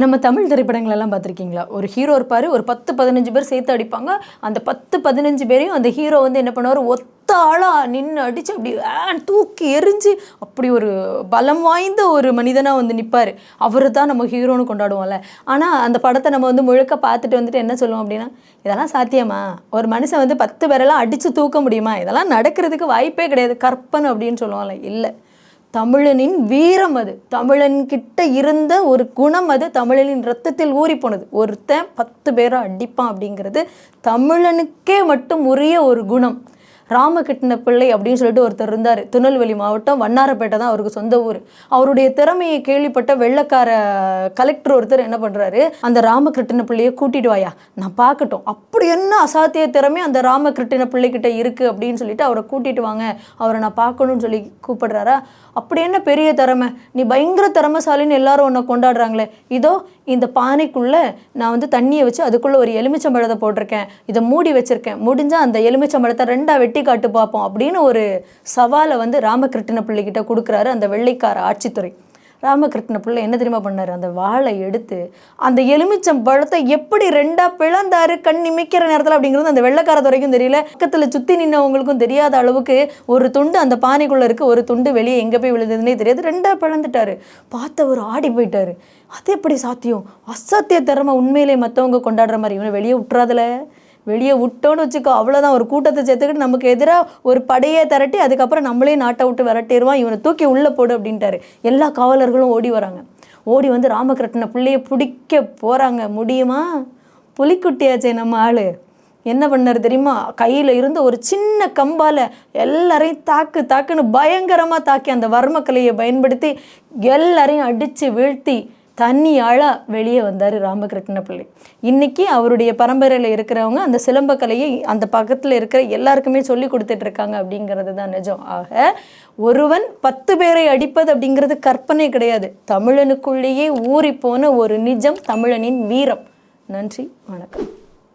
நம்ம தமிழ் திரைப்படங்கள் எல்லாம் பார்த்துருக்கீங்களா? ஒரு ஹீரோ இருப்பார் ஒரு பத்து பதினஞ்சு பேர் சேர்த்து அடிப்பாங்க. அந்த பத்து பதினஞ்சு பேரையும் அந்த ஹீரோ வந்து என்ன பண்ணுவார்? ஒத்த ஆளாக நின்று அடித்து அப்படி தூக்கி எரிஞ்சு அப்படி ஒரு பலம் வாய்ந்த ஒரு மனிதனாக வந்து நிற்பார் அவர் தான் நம்ம ஹீரோன்னு கொண்டாடுவோம்ல. ஆனால் அந்த படத்தை நம்ம வந்து முழுக்க பார்த்துட்டு வந்துட்டு என்ன சொல்லுவோம் அப்படின்னா இதெல்லாம் சாத்தியமா? ஒரு மனுஷன் வந்து பத்து பேரெல்லாம் அடித்து தூக்க முடியுமா? இதெல்லாம் நடக்கிறதுக்கு வாய்ப்பே கிடையாது. கற்பனை அப்படின்னு சொல்லுவோம்ல. இல்லை. தமிழனின் வீரம் அது. தமிழன் கிட்ட இருந்த ஒரு குணம் அது. தமிழனின் ரத்தத்தில் ஊறி போனது. ஒருத்தன் பத்து பேரை அடிப்பான் அப்படிங்கிறது தமிழனுக்கே மட்டும் உரிய ஒரு குணம். ராமகிருஷ்ண பிள்ளை அப்படின்னு சொல்லிட்டு ஒருத்தர் இருந்தார். திருநெல்வேலி மாவட்டம் வண்ணாரப்பேட்டை தான் அவருக்கு சொந்த ஊர். அவருடைய திறமையை கேள்விப்பட்ட வெள்ளக்கார கலெக்டர் ஒருத்தர் என்ன பண்ணுறாரு அந்த ராமகிருஷ்ண பிள்ளையை கூட்டிட்டு வாயா நான் பார்க்கட்டும். அப்படி என்ன அசாத்திய திறமை அந்த ராமகிருஷ்ண பிள்ளைகிட்ட இருக்குது அப்படின்னு சொல்லிட்டு அவரை கூட்டிட்டு வாங்க அவரை நான் பார்க்கணும்னு சொல்லி கூப்பிடுறாரா? அப்படி என்ன பெரிய திறமை? நீ பயங்கர திறமைசாலின்னு எல்லாரும் உன்னை கொண்டாடுறாங்களே. இதோ இந்த பானைக்குள்ளே நான் வந்து தண்ணியை வச்சு அதுக்குள்ளே ஒரு எலுமிச்சம்பழத்தை போட்டிருக்கேன். இதை மூடி வச்சுருக்கேன். முடிஞ்சால் அந்த எலுமிச்சம்பழத்தை ரெண்டாக வெட்டி காட்டு பார்ப்போம் அப்படின்னு ஒரு சவாலை வந்து ராமகிருஷ்ண பிள்ளைகிட்ட கொடுக்குறாரு அந்த வெள்ளைக்கார ஆட்சித்துறை. ராமகிருஷ்ண பிள்ளை என்ன தெரியுமா பண்ணார்? அந்த வாழை எடுத்து அந்த எலுமிச்சம் பழத்தை எப்படி ரெண்டாக பிளந்தாரு கண் நிமிக்கிற நேரத்தில் அப்படிங்கிறது அந்த வெள்ளைக்கார துறைக்கும் தெரியல. பக்கத்தில் சுற்றி நின்னவங்களுக்கும் தெரியாத அளவுக்கு ஒரு துண்டு அந்த பானைக்குள்ளே இருக்குது ஒரு துண்டு வெளியே எங்கே போய் விழுந்ததுன்னே தெரியாது. ரெண்டாக பிளந்துட்டாரு. பார்த்தவர் ஆடி போயிட்டார். அது எப்படி சாத்தியம்? அசாத்திய திறமை உண்மையிலே மற்றவங்க கொண்டாடுற மாதிரி. இவனை வெளியே விட்டுறாதுல. வெளியே விட்டோன்னு வச்சுக்கோ அவ்வளோதான் ஒரு கூட்டத்தை சேர்த்துக்கிட்டு நமக்கு எதிராக ஒரு படையை திரட்டி அதுக்கப்புறம் நம்மளே நாட்டை விட்டு விரட்டிடுவான். இவனை தூக்கி உள்ளே போடு அப்படின்ட்டாரு. எல்லா காவலர்களும் ஓடி வராங்க. ஓடி வந்து ராமகிருஷ்ண பிள்ளையை பிடிக்க போகிறாங்க முடியுமா? புலிக்குட்டியாச்சே நம்ம ஆள். என்ன பண்ணார் தெரியுமா? கையில் இருந்த ஒரு சின்ன கம்பால் எல்லாரையும் தாக்கு தாக்குன்னு பயங்கரமாக தாக்கி அந்த வர்மக்கலையை பயன்படுத்தி எல்லாரையும் அடித்து வீழ்த்தி தண்ணியால் வெளியே வந்தார் ராமகிருஷ்ண பிள்ளை இன்னைக்கு அவருடைய பரம்பரையில் இருக்கிறவங்க அந்த சிலம்பக்கலையை அந்த பக்கத்தில் இருக்கிற எல்லாருக்குமே சொல்லி கொடுத்துட்ருக்காங்க அப்படிங்கிறது தான் நிஜம். ஆக ஒருவன் பத்து பேரை அடிப்பது அப்படிங்கிறது கற்பனை கிடையாது. தமிழனுக்குள்ளேயே ஊறி போன ஒரு நிஜம் தமிழனின் வீரம். நன்றி வணக்கம்.